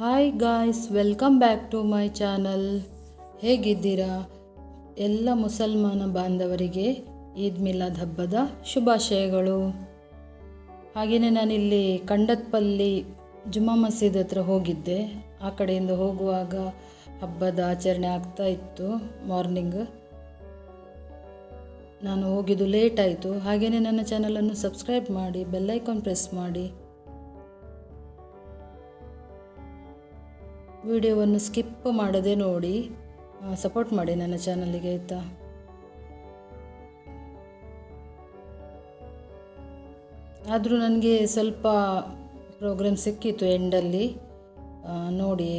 Hi guys welcome back to my channel ಹೇಗಿದ್ದೀರಾ? ಎಲ್ಲ ಮುಸಲ್ಮಾನ ಬಾಂಧವರಿಗೆ ಈದ್ ಮಿಲಾದ್ ಹಬ್ಬದ ಶುಭಾಶಯಗಳು. ಹಾಗೆಯೇ ನಾನಿಲ್ಲಿ ಕಂಡತ್ಪಲ್ಲಿ ಜುಮಾ ಮಸೀದ್ ಹತ್ರ ಹೋಗಿದ್ದೆ. ಆ ಕಡೆಯಿಂದ ಹೋಗುವಾಗ ಹಬ್ಬದ ಆಚರಣೆ ಆಗ್ತಾ ಇತ್ತು, ಮಾರ್ನಿಂಗ್. ನಾನು ಹೋಗಿದ್ದು ಲೇಟ್ ಆಯಿತು. ಹಾಗೆಯೇ ನನ್ನ ಚಾನಲನ್ನು ಸಬ್ಸ್ಕ್ರೈಬ್ ಮಾಡಿ ಬೆಲ್ಲೈಕಾನ್ ಪ್ರೆಸ್ ಮಾಡಿ. ವಿಡಿಯೋವನ್ನು ಸ್ಕಿಪ್ ಮಾಡದೆ ನೋಡಿ ಸಪೋರ್ಟ್ ಮಾಡಿ ನನ್ನ ಚಾನಲಿಗೆ ಆಯಿತಾ? ಆದರೂ ನನಗೆ ಸ್ವಲ್ಪ ಪ್ರೋಗ್ರಾಮ್ ಸಿಕ್ಕಿತ್ತು ಎಂಡಲ್ಲಿ ನೋಡಿ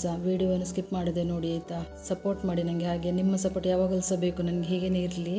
ಸಹ ವಿಡಿಯೋವನ್ನು ಸ್ಕಿಪ್ ಮಾಡದೆ ನೋಡಿ ಆಯಿತಾ? ಸಪೋರ್ಟ್ ಮಾಡಿ ನನಗೆ ಹಾಗೆ. ನಿಮ್ಮ ಸಪೋರ್ಟ್ ಯಾವಾಗಲೂ ಸಹ ಬೇಕು, ನನಗೆ ಹೀಗೇನೆ ಇರಲಿ.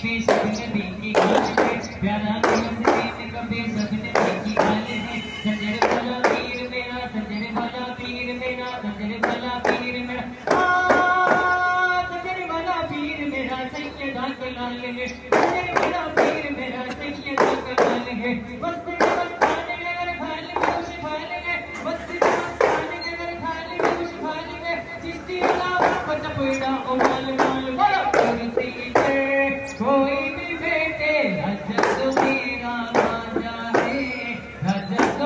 कबे सबने देखी गाल है प्यारा कमन दीन कबे सबने देखी गाल है। संजरे भला पीर मेरा संजरे भला पीर मेरा संजरे भला पीर मेरा। संजरे भला पीर मेरा, सैयदा कलाल है। संजरे भला पीर मेरा, सैयदा कलाल है। मस्त मस्तान नगर भाल में उस भाल में मस्त मस्तान नगर भाल में उस भाल में जिसकी अलावा पचपड़ा ओ माल में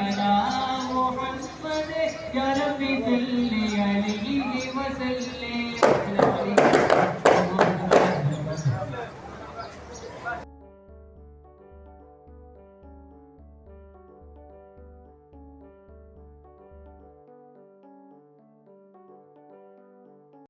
صل محمد يا رب صل عليه وسلم